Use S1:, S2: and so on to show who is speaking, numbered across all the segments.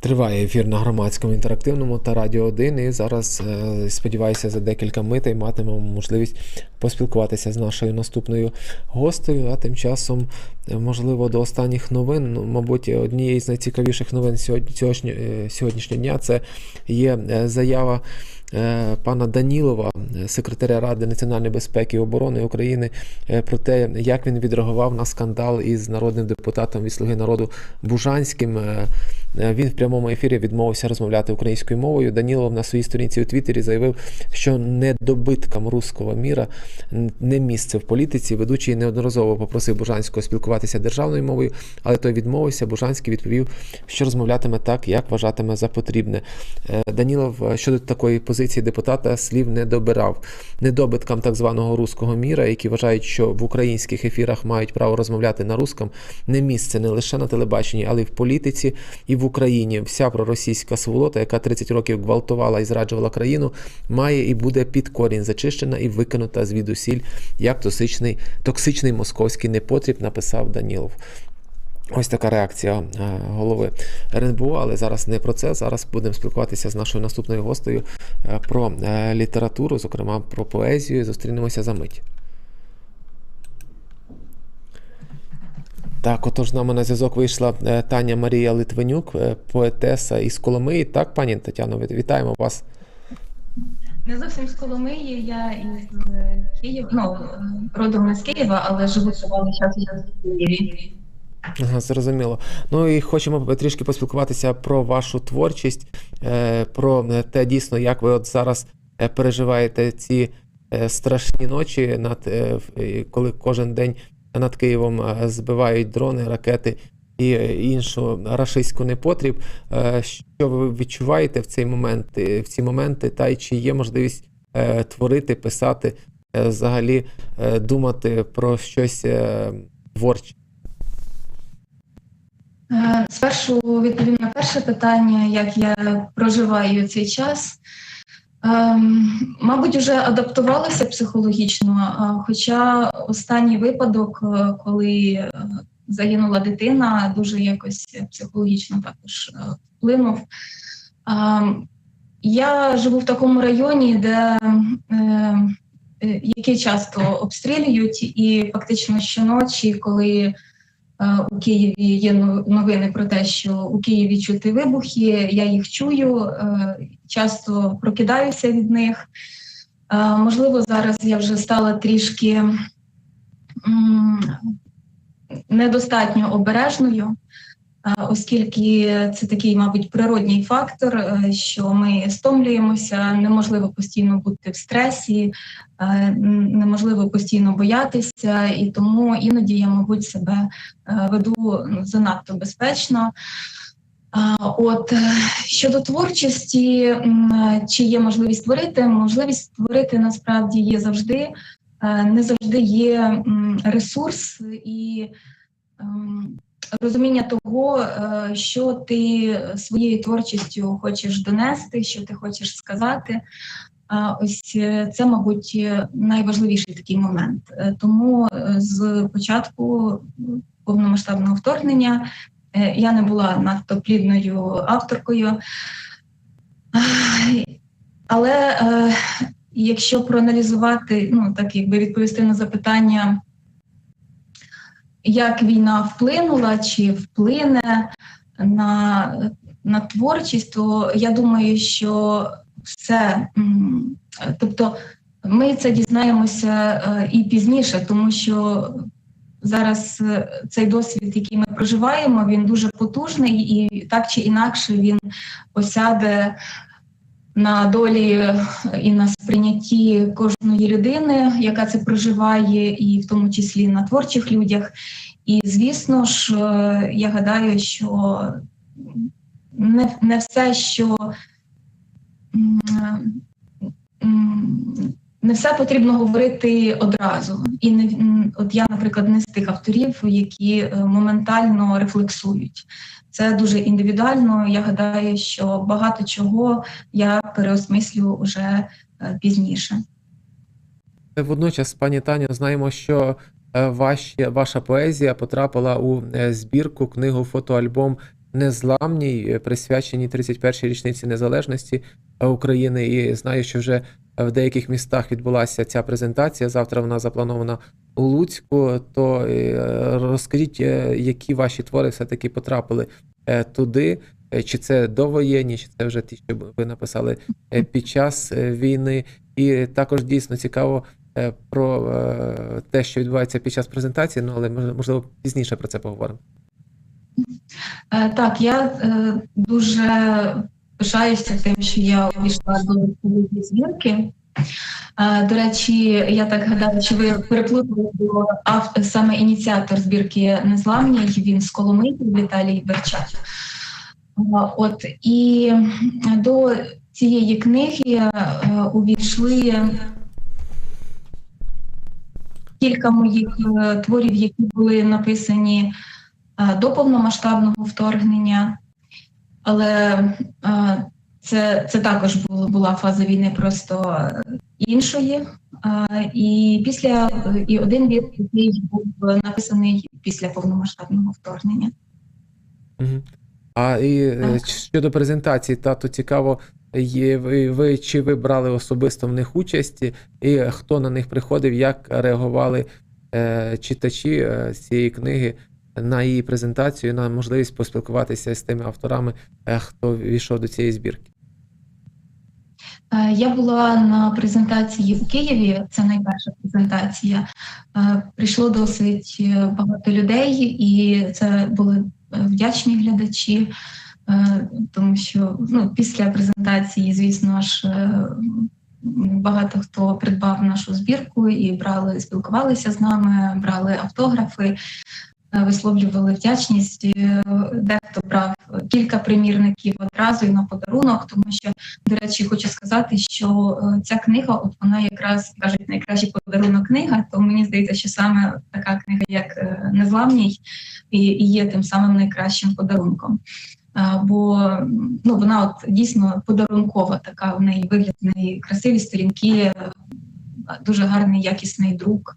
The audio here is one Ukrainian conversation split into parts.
S1: Триває ефір на громадському інтерактивному та радіо 1. І зараз е, сподіваюся, за декілька митей матимемо можливість поспілкуватися з нашою наступною гостею. А тим часом, е, можливо, до останніх новин, ну, мабуть, однією з найцікавіших новин е, сьогоднішнього дня це є заява. Пана Данілова, секретаря Ради національної безпеки і оборони України, про те, як він відреагував на скандал із народним депутатом від Слуги народу Бужанським. Е, Він в прямому ефірі відмовився розмовляти українською мовою. Данілов на своїй сторінці у Твіттері заявив, що недобиткам руського міра не місце в політиці. Ведучий неодноразово попросив Бужанського спілкуватися державною мовою, але той відмовився. Бужанський відповів, що розмовлятиме так, як вважатиме за потрібне. Е, Данілов е, щодо такої позиції депутата слів не добирав. Недобиткам так званого руського міра, які вважають, що в українських ефірах мають право розмовляти на русском, не місце не лише на телебаченні, але й в політиці і Україні. Вся проросійська сволота, яка 30 років гвалтувала і зраджувала країну, має і буде під корінь зачищена і викинута звідусіль, як токсичний, токсичний московський непотріб, написав Данілов. Ось така реакція е, голови РНБО, але зараз не про це. Зараз будемо спілкуватися з нашою наступною гостею е, про е, літературу, зокрема про поезію. Зустрінемося за мить. Так, отож з нами на зв'язок вийшла е, Таня Марія Литвинюк, е, поетеса із Коломиї. Так, пані Тетяно, вітаємо вас.
S2: Не зовсім з Коломиї, я із е, Києва, ну, родом не з Києва, але живу тривалий час в Києві.
S1: Ага, зрозуміло. Ну і хочемо трішки поспілкуватися про вашу творчість, про те дійсно, як ви от зараз переживаєте ці страшні ночі, над, коли кожен день над Києвом е, збивають дрони, ракети і е, іншу рашистську непотріб. Е, Що ви відчуваєте в цей момент, в ці моменти, та й чи є можливість творити, писати, взагалі думати про щось творче?
S2: Спершу відповім на перше питання, як я проживаю цей час. Ем, Мабуть, вже адаптувалася психологічно, хоча останній випадок, е, коли е, загинула дитина, дуже якось психологічно також е, вплинув. Ем, Я живу в такому районі, де е, е, який часто обстрілюють, і фактично щоночі, коли Е, у Києві є но- новини про те, що у Києві чути вибухи. Я їх чую, е, часто прокидаюся від них. Е, Можливо, зараз я вже стала трішки недостатньо обережною, е, оскільки це такий, мабуть, природній фактор, е, що ми стомлюємося, неможливо постійно бути в стресі, е, неможливо постійно боятися, і тому іноді я, мабуть, себе е, веду ну, занадто безпечно. От щодо творчості, чи є можливість творити? Можливість створити насправді є завжди. Не завжди є ресурс і ем, розуміння того, е, що ти своєю творчістю хочеш донести, що ти хочеш сказати. Ось е, це, мабуть, е, найважливіший такий момент. Тому з початку повномасштабного вторгнення я не була надто плідною авторкою. Але якщо проаналізувати, ну так якби відповісти на запитання, як війна вплинула чи вплине на, на творчість, то я думаю, що все, тобто ми це дізнаємося е, і пізніше, тому що зараз е, цей досвід, який ми проживаємо, він дуже потужний, і так чи інакше він осяде на долі е, і на сприйнятті кожної людини, яка це проживає, і в тому числі на творчих людях. І звісно ж, е, я гадаю, що не, не все, що не все потрібно говорити одразу. І не от я, наприклад, не з тих авторів, які е, моментально рефлексують. Це дуже індивідуально. Я гадаю, що багато чого я переосмислю вже е, пізніше.
S1: Водночас, пані Таню, знаємо, що е, ваші, ваша поезія потрапила у е, збірку книгу фотоальбом незламній, присвяченій 31-й річниці незалежності України. І знаю, що вже в деяких містах відбулася ця презентація. Завтра вона запланована у Луцьку. То е, розкажіть, е, які ваші твори все-таки потрапили е, туди. Чи це довоєнні, чи це вже ті, що ви написали під час війни? І також дійсно цікаво про те, що відбувається під час презентації, ну але мож- можливо пізніше про це поговоримо.
S2: Так, я дуже пишаюся тим, що я увійшла до. Е, До речі, я так гадаю, що ви переплутали бо саме ініціатор збірки Незламній, він з Коломиї, Віталій Берчак. От і до цієї книги е, увійшли кілька моїх е, творів, які були написані е, до повномасштабного вторгнення, але це, це також було, була фаза війни просто іншої. І після і один вірш, який був написаний після повномасштабного вторгнення.
S1: А і е,
S2: Так.
S1: щодо презентації, та то цікаво, є, ви, ви чи ви брали особисто в них участь, і хто на них приходив, як реагували е, читачі е, цієї книги на її презентацію, на можливість поспілкуватися з тими авторами, е, хто війшов до цієї збірки.
S2: Е, Я була на презентації у Києві. Це найперша презентація. Е, Прийшло досить е, багато людей, і це були вдячні глядачі, тому що ну, після презентації, звісно ж, багато хто придбав нашу збірку і брали, спілкувалися з нами, брали автографи. Висловлювали вдячність. Е, Дехто брав кілька примірників одразу і на подарунок, тому що до речі, хочу сказати, що е, ця книга, от вона якраз кажуть, найкращий подарунок книга, то мені здається, що саме така книга, як е, Незламній, і, є тим самим найкращим подарунком. Бо ну, вона от дійсно подарункова, така в неї вигляд, в неї красиві сторінки, дуже гарний якісний друк.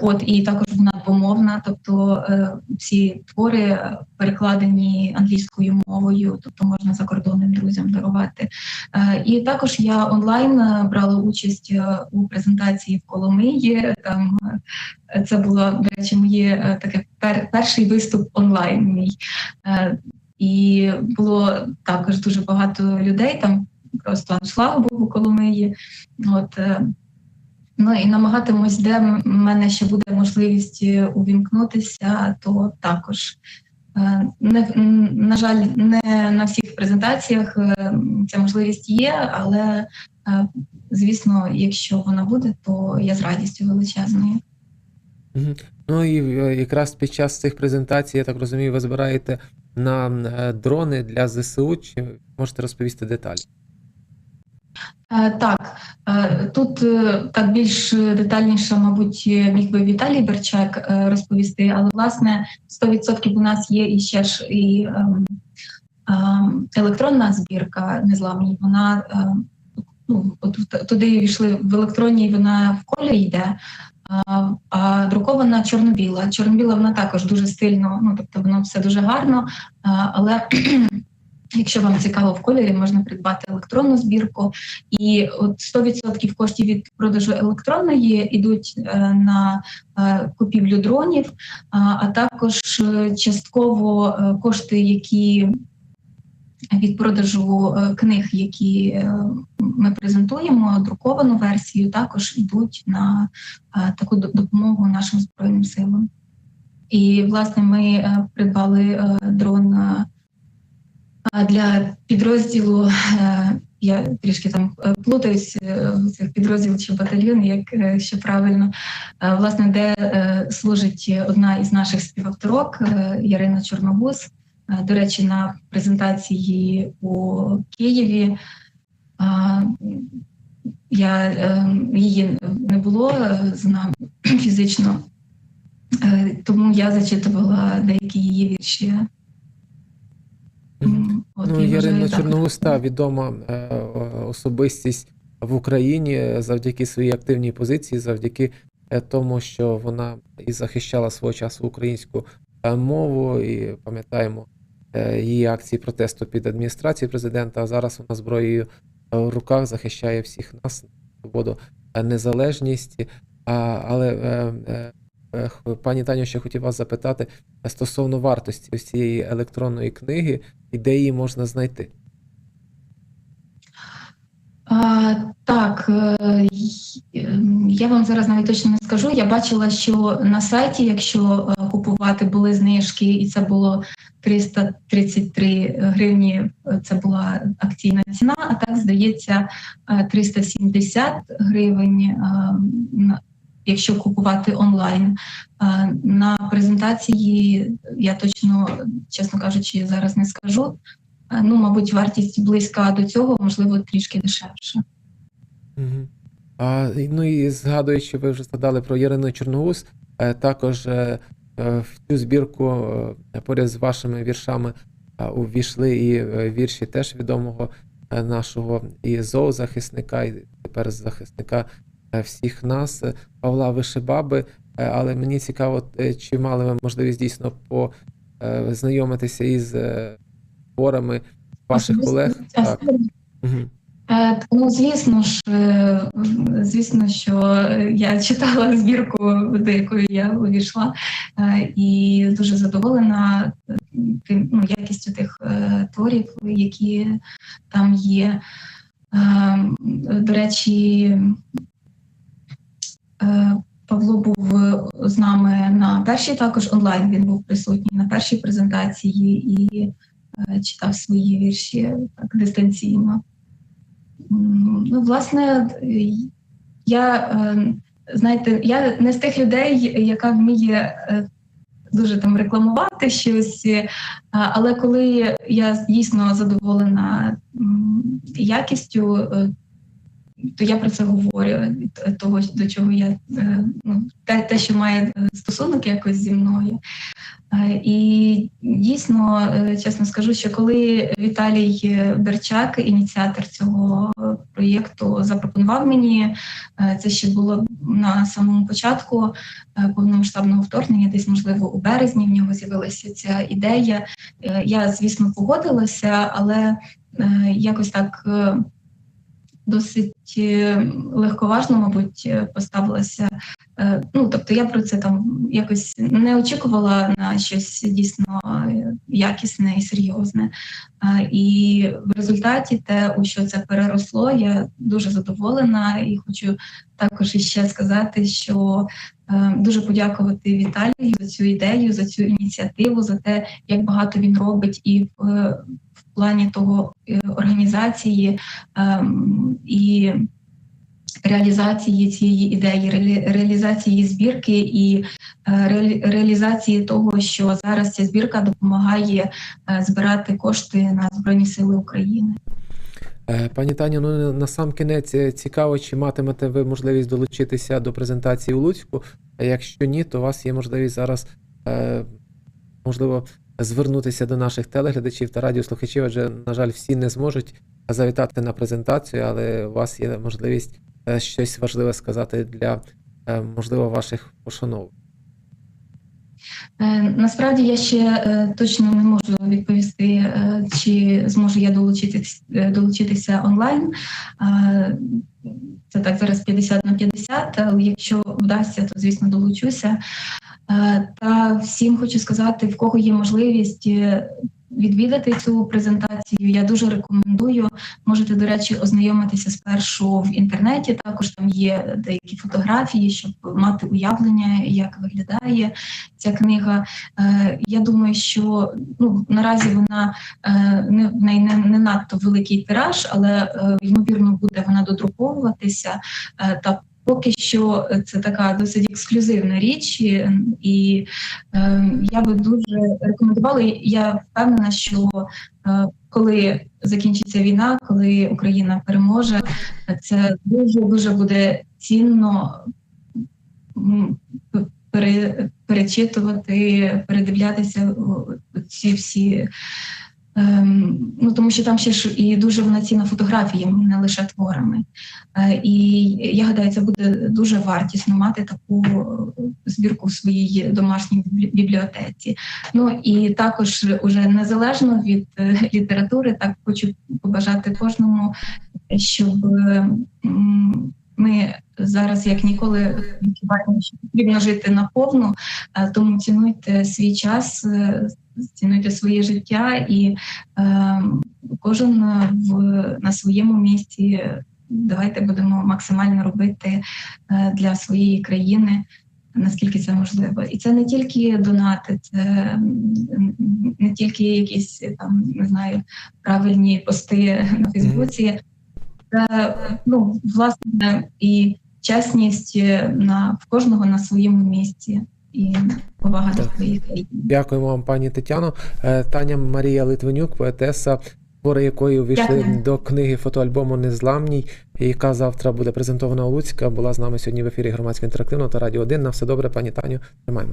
S2: От і також вона двомовна, тобто е, всі твори е, перекладені англійською мовою, тобто можна закордонним друзям дарувати. Е, І також я онлайн е, брала участь е, у презентації в Коломиї. Там е, це було, до речі, моє е, таке пер, перший виступ онлайн. Мій Е, і було також дуже багато людей. Там просто аншлаг був у Коломиї. От е, Ну і намагатимусь, де в мене ще буде можливість е, увімкнутися, то також. Е, Не, на жаль, не на всіх презентаціях е, ця можливість є, але звісно, якщо вона буде, то я з радістю величезною.
S1: Ну і якраз під час цих презентацій, я так розумію, ви збираєте на дрони для ЗСУ. Чи можете розповісти деталі?
S2: Е, Так, е, тут е, так більш детальніше, мабуть, міг би Віталій Берчак розповісти, але власне 100% у нас є і ще ж і ем, ем, електронна збірка незламні. Вона ем, ну, туди війшли в електронній, вона в колі йде. А друкована чорно-біла. Чорно-біла вона також дуже стильно, ну тобто воно все дуже гарно, але Якщо вам цікаво в кольорі, можна придбати електронну збірку, і от 100% коштів від продажу електронної йдуть е, на е, купівлю дронів, а, також е, частково кошти, які від продажу книг, які ми презентуємо, друковану версію, також йдуть на таку допомогу нашим збройним силам. І власне ми придбали дрон. А Для підрозділу е, я трішки там е, плутаюсь е, цих підрозділ чи батальйон, як ще правильно, власне, де служить одна із наших співавторок Ярина Чорнобус. До речі, на презентації у Києві я її не було з нами фізично, тому я зачитувала деякі її вірші. От,
S1: Ну, Ярина. Чорноуста відома е, е, особистість в Україні завдяки своїй активній позиції, завдяки е, тому, що вона і захищала свого часу українську е, мову і пам'ятаємо е, її акції протесту під адміністрацією президента. А зараз вона зброєю е, в руках захищає всіх нас, свободу, е, незалежність. Але е, е, е, пані Таню, ще хотів вас запитати стосовно вартості ось цієї електронної книги і де її можна знайти.
S2: А, так, е, я вам зараз навіть точно не скажу. Я бачила, що на сайті, якщо е, купувати, були знижки, і це було 333 гривні. е, Це була акційна ціна. А так здається, е, 370 гривень. Якщо купувати онлайн на презентації, я точно, чесно кажучи, зараз не скажу. Ну, мабуть, вартість близька до цього, можливо, трішки дешевше.
S1: Мгм. А, ну і згадуючи, ви вже згадали про Ярину Чорноус, е, також е, е, в цю збірку поряд з вашими віршами увійшли і вірші теж відомого нашого і зоозахисника, і тепер захисника всіх нас, е, Павла Вишибаби. Е, Але мені цікаво, е, чи мали ви можливість дійсно познайомитися із е, творами ваших
S2: Особисто-
S1: колег? Так.
S2: Е, Ну, звісно ж, е, звісно, що я читала збірку, до якої я увійшла, е, і дуже задоволена е, тим, ну, якістю тих е, творів, які там є. Е, До речі, е, Павло був з нами на першій, також онлайн він був присутній на першій презентації і е, читав свої вірші так дистанційно. Ну, власне, е, я е, знаєте, я не з тих людей, яка вміє е, дуже там рекламувати щось, е, але коли я дійсно задоволена якістю, е, то я про це говорю. т- Того, до чого я е, ну, те, те, що має е, стосунок якось зі мною. Е, І дійсно, е, чесно скажу, що коли Віталій е, Берчак, ініціатор цього е, проєкту, запропонував мені, е, це ще було на самому початку е, повномасштабного вторгнення, десь можливо у березні в нього з'явилася ця ідея. Е, Я, звісно, погодилася, але е, якось так. Досить е, легковажно, мабуть, е, поставилася. Е, Ну, тобто я про це там якось не очікувала на щось дійсно якісне і серйозне. І в результаті те, у що це переросло, я дуже задоволена і хочу також іще сказати, що дуже подякувати Віталію за цю ідею, за цю ініціативу, за те, як багато він робить і в, в плані того організації ем, і реалізації цієї ідеї, реалізації збірки і е, реалізації того, що зараз ця збірка допомагає е, збирати кошти на Збройні Сили України.
S1: Е, Пані Таню, ну на сам кінець е, цікаво, чи матимете ви можливість долучитися до презентації у Луцьку. А якщо ні, то у вас є можливість зараз, е, можливо, звернутися до наших телеглядачів та радіослухачів, адже, на жаль, всі не зможуть завітати на презентацію, але у вас є можливість е, щось важливе сказати для, е, можливо, ваших пошанов.
S2: Е, Насправді я ще точно не можу відповісти, чи зможу я долучитись, долучитися онлайн. Це так зараз 50 на 50, але якщо вдасться, то звісно долучуся. Е, Всім хочу сказати, в кого є можливість е, відвідати цю презентацію. Я дуже рекомендую. Можете, до речі, ознайомитися спершу в інтернеті. Також там є деякі фотографії, щоб мати уявлення, як виглядає ця книга. Е, Я думаю, що ну наразі вона е, не в не, не надто великий тираж, але ймовірно буде вона додруковуватися. Та поки що це така досить ексклюзивна річ, і, е, я би дуже рекомендувала. Я впевнена, що е, коли закінчиться війна, коли Україна переможе, це дуже дуже буде цінно. пере, перечитувати, передивлятися ці всі ну тому що там ще ж і дуже вона цінна фотографіями, не лише творами. Е, і я гадаю, це буде дуже вартісно мати таку е, збірку в своїй домашній бібліотеці. Ну і також уже незалежно від е, літератури, так хочу побажати кожному, щоб ми зараз як ніколи відчуваємо, що потрібно жити наповну, тому цінуйте свій час, цінуйте своє життя і е, кожен в на своєму місці. Давайте будемо максимально робити е, для своєї країни. Наскільки це можливо, і це не тільки донати, це не тільки якісь там не знаю правильні пости на Фейсбуці, це ну власне і чесність на в кожного на своєму місці і повага до своєї країни.
S1: Дякуємо вам, пані Тетяно. Е, Таня Марія Литвинюк, поетеса, твори якої увійшли
S2: Дякую.
S1: до книги фотоальбому Незламній, яка завтра буде презентована у Луцька. Була з нами сьогодні в ефірі громадського інтерактивного та радіо 1. На все добре, пані Таню. Тримаємо.